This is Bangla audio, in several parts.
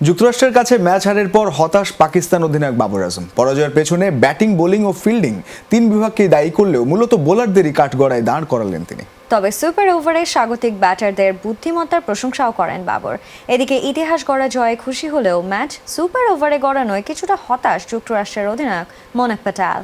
যুক্তরাষ্ট্রের কাছে ম্যাচ হারের পর হতাশ পাকিস্তান অধিনায়ক বাবর আজম। পরাজয়ের পেছনে ব্যাটিং বোলিং ও ফিল্ডিং তিন বিভাগকে দায়ী করলেও মূলত বোলারদেরই কাঠগড়ায় দাঁড় করালেন তিনি। তবে সুপার ওভারে স্বাগতিক ব্যাটারদের বুদ্ধিমত্তার প্রশংসাও করেন বাবর। এদিকে ইতিহাস গড়া জয়ে খুশি হলেও ম্যাচ সুপার ওভারে গড়ানোয় কিছুটা হতাশ যুক্তরাষ্ট্রের অধিনায়ক মনেক প্যাটাল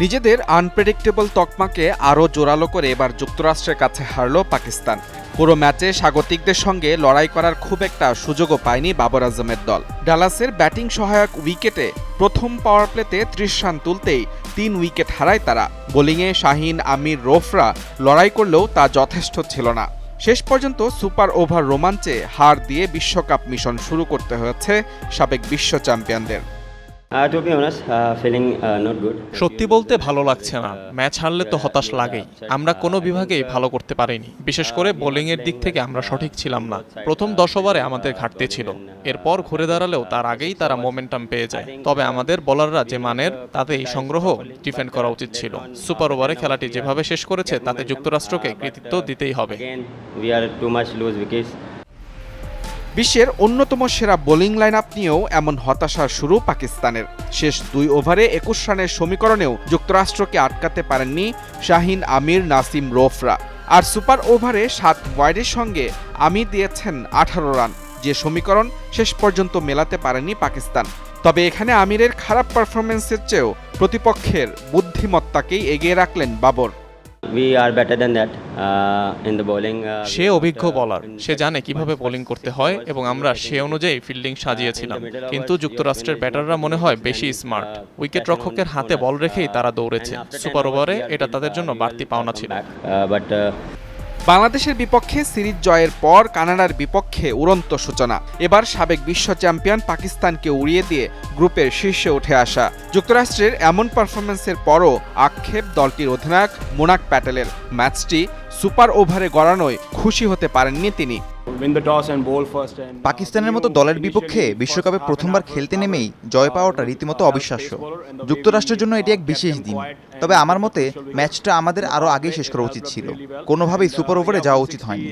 নিজেদের আনপ্রেডিক্টেবল তকমাকে আরও জোরালো করে এবার যুক্তরাষ্ট্রের কাছে হারল পাকিস্তান। পুরো ম্যাচে স্বাগতিকদের সঙ্গে লড়াই করার খুব একটা সুযোগও পায়নি বাবর আজমের দল। ডালাসের ব্যাটিং সহায়ক উইকেটে প্রথম পাওয়ার প্লেতে ত্রিশ রান তুলতেই তিন উইকেট হারায় তারা। বোলিংয়ে শাহিন, আমির, রোফরা লড়াই করলেও তা যথেষ্ট ছিল না। শেষ পর্যন্ত সুপার ওভার রোমাঞ্চে হার দিয়ে বিশ্বকাপ মিশন শুরু করতে হয়েছে সাবেক বিশ্ব চ্যাম্পিয়নদের। সত্যি বলতে ভালো লাগছে না। ম্যাচ হারলে তো হতাশ লাগেই। আমরা কোনো বিভাগেই ভালো করতে পারিনি। বিশেষ করে বোলিং এর দিক থেকে আমরা সঠিক ছিলাম না। প্রথম দশ ওভারে আমাদের ঘাটতি ছিল। এরপর ঘুরে দাঁড়ালেও তার আগেই তারা মোমেন্টাম পেয়ে যায়। তবে আমাদের বোলাররা যে মানের তাতে এই সংগ্রহ ডিফেন্ড করা উচিত ছিল। সুপার ওভারে খেলাটি যেভাবে শেষ করেছে তাতে যুক্তরাষ্ট্রকে কৃতিত্ব দিতেই হবে। বিশ্বের অন্যতম সেরা বোলিং লাইন আপ নিয়েও এমন হতাশার শুরু পাকিস্তানের। শেষ দুই ওভারে একুশ রানের সমীকরণেও যুক্তরাষ্ট্রকে আটকাতে পারেননি শাহিন আমির, নাসিম রোফরা। আর সুপার ওভারে সাত ওয়াইডের সঙ্গে আমি দিয়েছেন আঠারো রান। যে সমীকরণ শেষ পর্যন্ত মেলাতে পারেনি পাকিস্তান। তবে এখানে আমিরের খারাপ পারফরমেন্সের চেয়েও প্রতিপক্ষের বুদ্ধিমত্তাকেই এগিয়ে রাখলেন বাবর। Uh. Uh, সে অভিজ্ঞ বলার সে জানে কীভাবে বোলিং করতে হয় এবং আমরা সে অনুযায়ী ফিল্ডিং সাজিয়েছিলাম। কিন্তু যুক্তরাষ্ট্রের ব্যাটাররা মনে হয় বেশি স্মার্ট উইকেট রক্ষকের হাতে বল রেখেই তারা দৌড়েছে। সুপার ওভারে এটা তাদের জন্য বাড়তি পাওনা ছিল। বাংলাদেশের বিপক্ষে সিরিজ জয়ের পর কানাডার বিপক্ষে উড়ন্ত সূচনা। এবার সাবেক বিশ্ব চ্যাম্পিয়ন পাকিস্তানকে উড়িয়ে দিয়ে গ্রুপের শীর্ষে উঠে আসা। যুক্তরাষ্ট্রের এমন পারফরমেন্সের পরও আক্ষেপ দলটির অধিনায়ক মোনাক প্যাটেলের। ম্যাচটি সুপার ওভারে গড়ানোয় খুশি হতে পারেননি তিনি। পাকিস্তানের মতো দলের বিপক্ষে বিশ্বকাপে প্রথমবার খেলতে নেমেই জয় পাওয়াটা রীতিমতো অবিশ্বাস্য। যুক্তরাষ্ট্রের জন্য এটি এক বিশেষ দিন। তবে আমার মতে ম্যাচটা আমাদের আরও আগেই শেষ করা উচিত ছিল। কোনোভাবেই সুপার ওভারে যাওয়া উচিত হয়নি।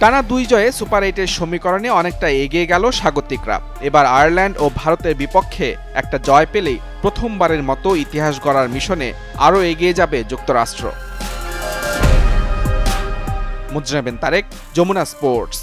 টানা দুই জয়ে সুপার এইটের সমীকরণে অনেকটা এগিয়ে গেল স্বাগতিকরা। এবার আয়ারল্যান্ড ও ভারতের বিপক্ষে একটা জয় পেলেই প্রথমবারের মতো ইতিহাস গড়ার মিশনে আরও এগিয়ে যাবে যুক্তরাষ্ট্র। মুজরাবেন তারেক যমুনা স্পোর্টস